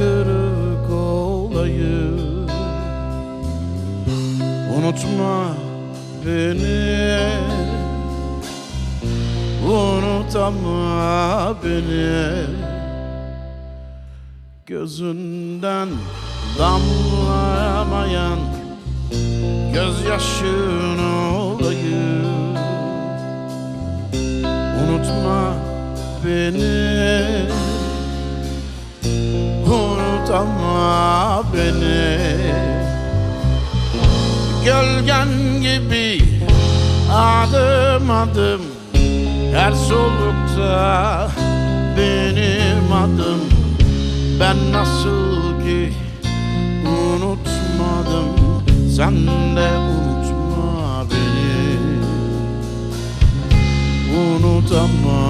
kırık olayım. Unutma beni. Unutama beni. Gözünden damlamayan Gözyaşın olayım. Unutma beni. Unutama beni. Gölgen gibi adım adım Her solukta benim adım. Ben nasıl ki unutmadım Sen de unutma beni. Unutama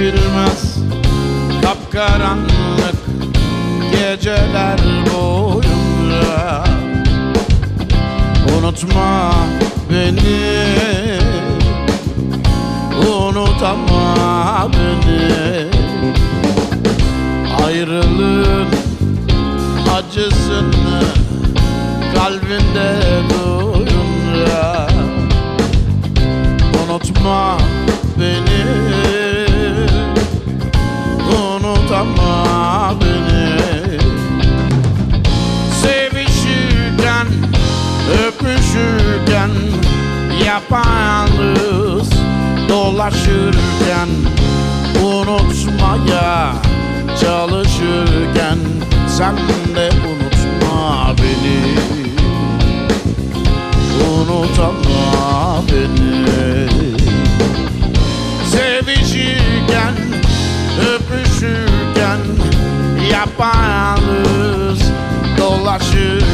bilmez kapkaranlık geceler boyunca. Unutma beni. Unutama beni. Ayrılığın acısını kalbinde Öpüşürken Yapayalnız Dolaşırken Unutmaya Çalışırken Sen de unutma beni. Unutama beni. Sevişirken, öpüşürken Yapayalnız dolaşırken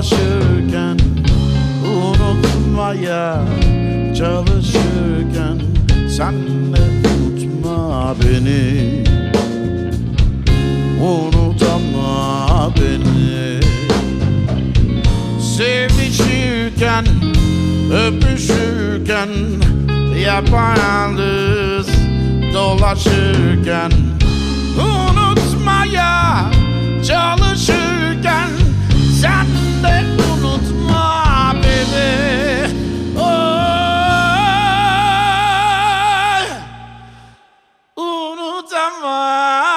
dolaşırken Unutmaya çalışırken Sen de unutma beni. Unutama beni. Sevişirken, öpüşürken Yapayalnız dolaşırken Unutmaya çalışırken Mama.